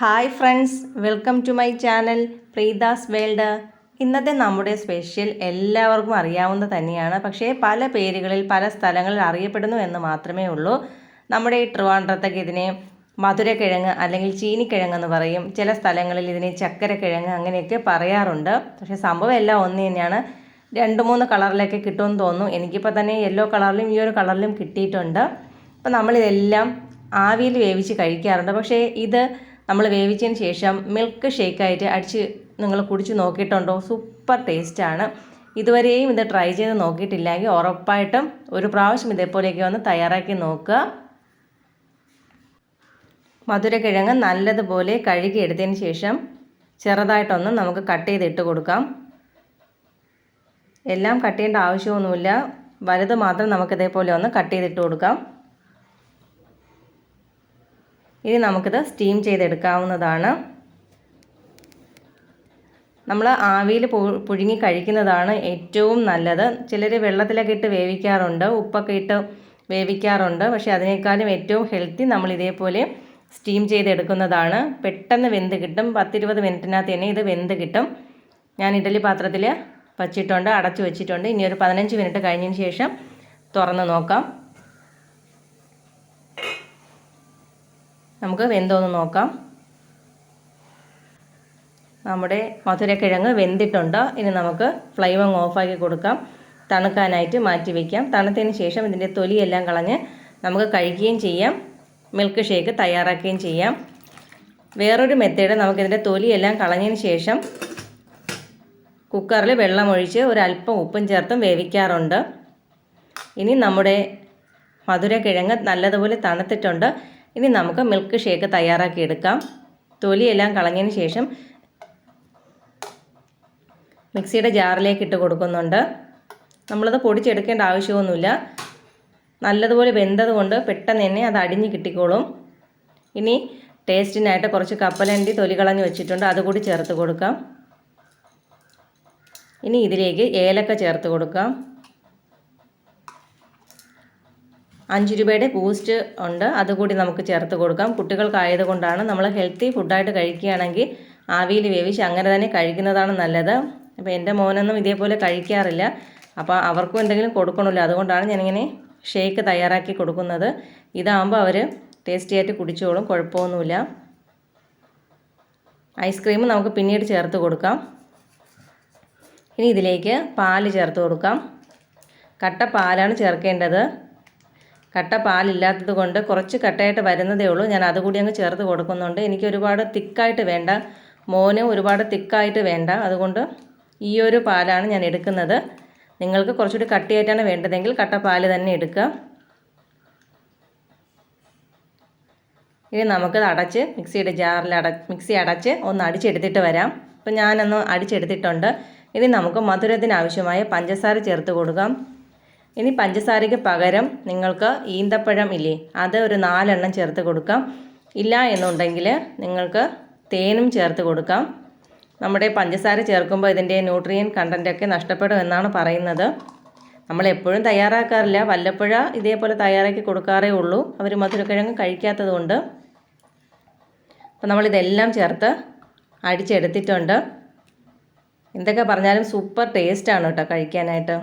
Hi friends welcome to my channel Preetha's world ഇന്നത്തെ നമ്മുടെ special എല്ലാവർക്കും അറിയാവുന്ന തന്നെയാണ്. പക്ഷേ പല പേരുകളിൽ പല സ്ഥലങ്ങളിൽ അറിയപ്പെടുന്നു എന്ന് മാത്രമേ ഉള്ളൂ. നമ്മുടെ ഈ ട്രിവാൻഡ്രത്തൊക്കെ ഇതിനെ മധുരക്കിഴങ്ങ് അല്ലെങ്കിൽ ചീനിക്കിഴങ്ങ് എന്ന് പറയും. ചില സ്ഥലങ്ങളിൽ ഇതിനെ ചക്കരക്കിഴങ്ങ് അങ്ങനെയൊക്കെ പറയാറുണ്ട്. പക്ഷേ സംഭവം എല്ലാം ഒന്ന് തന്നെയാണ്. രണ്ട് മൂന്ന് കളറിലൊക്കെ കിട്ടുമെന്ന് തോന്നുന്നു. എനിക്കിപ്പോൾ തന്നെ യെല്ലോ കളറിലും ഈ ഒരു കളറിലും കിട്ടിയിട്ടുണ്ട്. അപ്പോൾ നമ്മളിതെല്ലാം ആവിയിൽ വേവിച്ച് കഴിക്കാറുണ്ട്. പക്ഷേ ഇത് നമ്മൾ വേവിച്ചതിന് ശേഷം മിൽക്ക് ഷേക്കായിട്ട് അടിച്ച് നിങ്ങൾ കുടിച്ച് നോക്കിയിട്ടുണ്ടോ? സൂപ്പർ ടേസ്റ്റാണ് ഇതുവരെയും ഇത് ട്രൈ ചെയ്ത് നോക്കിയിട്ടില്ലെങ്കിൽ ഉറപ്പായിട്ടും ഒരു പ്രാവശ്യം ഇതേപോലെയൊക്കെ ഒന്ന് തയ്യാറാക്കി നോക്കുക. മധുരക്കിഴങ്ങ് നല്ലതുപോലെ കഴുകി എടുത്തതിന് ശേഷം ചെറുതായിട്ടൊന്ന് നമുക്ക് കട്ട് ചെയ്തിട്ട് കൊടുക്കാം. എല്ലാം കട്ട് ചെയ്യേണ്ട ആവശ്യമൊന്നുമില്ല. വലുത് മാത്രം നമുക്ക് ഇതേപോലെ ഒന്ന് കട്ട് ചെയ്തിട്ട് കൊടുക്കാം. ഇനി നമുക്കിത് സ്റ്റീം ചെയ്തെടുക്കാവുന്നതാണ്. നമ്മൾ ആവിയിൽ പുഴുങ്ങി കഴിക്കുന്നതാണ് ഏറ്റവും നല്ലത്. ചിലർ വെള്ളത്തിലൊക്കെ ഇട്ട് വേവിക്കാറുണ്ട് ഉപ്പൊക്കെ ഇട്ട് വേവിക്കാറുണ്ട് പക്ഷേ അതിനേക്കാളും ഏറ്റവും ഹെൽത്തി നമ്മൾ ഇതേപോലെ സ്റ്റീം ചെയ്തെടുക്കുന്നതാണ്. പെട്ടെന്ന് വെന്ത് കിട്ടും. പത്തിരുപത് മിനിറ്റിനകത്ത് തന്നെ ഇത് വെന്ത് കിട്ടും. ഞാൻ ഇഡലി പാത്രത്തിൽ വച്ചിട്ടുണ്ട് അടച്ചു വെച്ചിട്ടുണ്ട്. ഇനി ഒരു പതിനഞ്ച് മിനിറ്റ് കഴിഞ്ഞതിന് ശേഷം തുറന്ന് നോക്കാം. നമുക്ക് വെന്തോന്ന് നോക്കാം. നമ്മുടെ മധുരക്കിഴങ്ങ് വെന്തിട്ടുണ്ട്. ഇനി നമുക്ക് ഫ്ലെയിം ഓഫാക്കി കൊടുക്കാം. തണുക്കാനായിട്ട് മാറ്റി വയ്ക്കാം തണുത്തതിന് ശേഷം ഇതിന്റെ തൊലിയെല്ലാം കളഞ്ഞ് നമുക്ക് കഴിക്കുകയും ചെയ്യാം. മിൽക്ക് ഷേക്ക് തയ്യാറാക്കുകയും ചെയ്യാം. വേറൊരു മെത്തേഡ് നമുക്കിതിന്റെ തൊലിയെല്ലാം കളഞ്ഞതിന് ശേഷം കുക്കറിൽ വെള്ളമൊഴിച്ച് ഒരല്പം ഉപ്പും ചേർത്തും വേവിക്കാറുണ്ട്. ഇനി നമ്മുടെ മധുരക്കിഴങ്ങ് നല്ലതുപോലെ തണുത്തിട്ടുണ്ട്. ഇനി നമുക്ക് മിൽക്ക് ഷേക്ക് തയ്യാറാക്കി എടുക്കാം. തൊലിയെല്ലാം കളഞ്ഞതിന് ശേഷം മിക്സിയുടെ ജാറിലേക്ക് ഇട്ട് കൊടുക്കുന്നുണ്ട്. നമ്മളത് പൊടിച്ചെടുക്കേണ്ട ആവശ്യമൊന്നുമില്ല. നല്ലതുപോലെ വെന്തത് കൊണ്ട് പെട്ടെന്ന് തന്നെ അത് അടിഞ്ഞ് കിട്ടിക്കോളും. ഇനി ടേസ്റ്റിനായിട്ട് കുറച്ച് കപ്പലണ്ടി തൊലി കളഞ്ഞ് വെച്ചിട്ടുണ്ട്. അതുകൂടി ചേർത്ത് കൊടുക്കാം. ഇനി ഇതിലേക്ക് ഏലക്ക ചേർത്ത് കൊടുക്കാം. അഞ്ച് രൂപയുടെ ബൂസ്റ്റ് ഉണ്ട്. അതുകൂടി നമുക്ക് ചേർത്ത് കൊടുക്കാം. കുട്ടികൾക്കായതുകൊണ്ടാണ് നമ്മൾ ഹെൽത്തി ഫുഡായിട്ട് കഴിക്കുകയാണെങ്കിൽ ആവിയിൽ വേവിച്ച് അങ്ങനെ തന്നെ കഴിക്കുന്നതാണ് നല്ലത്. അപ്പോൾ എന്റെ മോനൊന്നും ഇതേപോലെ കഴിക്കാറില്ല. അപ്പോൾ അവർക്കും എന്തെങ്കിലും കൊടുക്കണമല്ലോ. അതുകൊണ്ടാണ് ഞാനിങ്ങനെ ഷേക്ക് തയ്യാറാക്കി കൊടുക്കുന്നത്. ഇതാകുമ്പോൾ അവർ ടേസ്റ്റി ആയിട്ട് കുടിച്ചോളും. കുഴപ്പമൊന്നുമില്ല. ഐസ്ക്രീം നമുക്ക് പിന്നീട് ചേർത്ത് കൊടുക്കാം. ഇനി ഇതിലേക്ക് പാൽ ചേർത്ത് കൊടുക്കാം. കട്ട പാലാണ് ചേർക്കേണ്ടത്. കട്ട പാലില്ലാത്തത് കൊണ്ട് കുറച്ച് കട്ടയായിട്ട് വരുന്നതേ ഉള്ളൂ. ഞാൻ അതുകൂടി അങ്ങ് ചേർത്ത് കൊടുക്കുന്നുണ്ട്. എനിക്ക് ഒരുപാട് തിക്കായിട്ട് വേണ്ട. മോന് ഒരുപാട് തിക്കായിട്ട് വേണ്ട. അതുകൊണ്ട് ഈ ഒരു പാലാണ് ഞാൻ എടുക്കുന്നത്. നിങ്ങൾക്ക് കുറച്ചുകൂടി കട്ടിയായിട്ടാണ് വേണ്ടതെങ്കിൽ കട്ട പാൽ തന്നെ എടുക്കുക. ഇനി നമുക്കത് അടച്ച് മിക്സിയുടെ ജാറിൽ അട മിക്സി അടച്ച് ഒന്ന് അടിച്ചെടുത്തിട്ട് വരാം. അപ്പം ഞാനൊന്ന് അടിച്ചെടുത്തിട്ടുണ്ട്. ഇനി നമുക്ക് മധുരത്തിന് ആവശ്യമായ പഞ്ചസാര ചേർത്ത് കൊടുക്കാം. ഇനി പഞ്ചസാരയ്ക്ക് പകരം നിങ്ങൾക്ക് ഈന്തപ്പഴം ഇല്ലേ? അത് ഒരു നാലെണ്ണം ചേർത്ത് കൊടുക്കാം. ഇല്ല എന്നുണ്ടെങ്കിൽ നിങ്ങൾക്ക് തേനും ചേർത്ത് കൊടുക്കാം. നമ്മുടെ പഞ്ചസാര ചേർക്കുമ്പോൾ ഇതിന്റെ ന്യൂട്രിയൻ കണ്ടന്റൊക്കെ നഷ്ടപ്പെടും എന്നാണ് പറയുന്നത്. നമ്മൾ എപ്പോഴും തയ്യാറാക്കാറില്ല. വല്ലപ്പോഴ ഇതേപോലെ തയ്യാറാക്കി കൊടുക്കാറേ ഉള്ളൂ. അവർ മധുരക്കിഴങ്ങ് കഴിക്കാത്തത് കൊണ്ട്. അപ്പോൾ നമ്മളിതെല്ലാം ചേർത്ത് അടിച്ചെടുത്തിട്ടുണ്ട്. എന്തൊക്കെ പറഞ്ഞാലും സൂപ്പർ ടേസ്റ്റാണ് കേട്ടോ കഴിക്കാനായിട്ട്.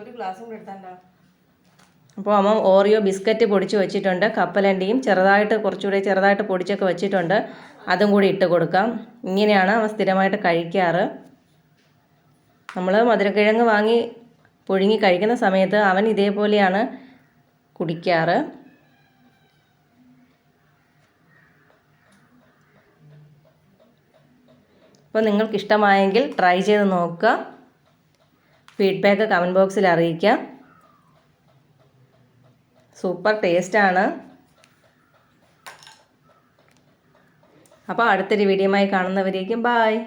ഒരു അപ്പോൾ അമ്മ ഓറിയോ ബിസ്ക്കറ്റ് പൊടിച്ച് വെച്ചിട്ടുണ്ട്. കപ്പലണ്ടിയും ചെറുതായിട്ട് കുറച്ചുകൂടി ചെറുതായിട്ട് പൊടിച്ചൊക്കെ വെച്ചിട്ടുണ്ട്. അതും കൂടി ഇട്ട് കൊടുക്കാം. ഇങ്ങനെയാണ് അവൻ സ്ഥിരമായിട്ട് കഴിക്കാറ്. നമ്മൾ മധുരക്കിഴങ്ങ് വാങ്ങി പുഴുങ്ങി കഴിക്കുന്ന സമയത്ത് അവൻ ഇതേപോലെയാണ് കുടിക്കാറ്. അപ്പോൾ നിങ്ങൾക്ക് ഇഷ്ടമായെങ്കിൽ ട്രൈ ചെയ്ത് നോക്കുക. ഫീഡ്ബാക്ക് കമന്റ് ബോക്സിൽ അറിയിക്കാം. സൂപ്പർ ടേസ്റ്റാണ് അപ്പോൾ അടുത്തൊരു വീഡിയോയുമായി കാണുന്നവരേക്കും ബായ്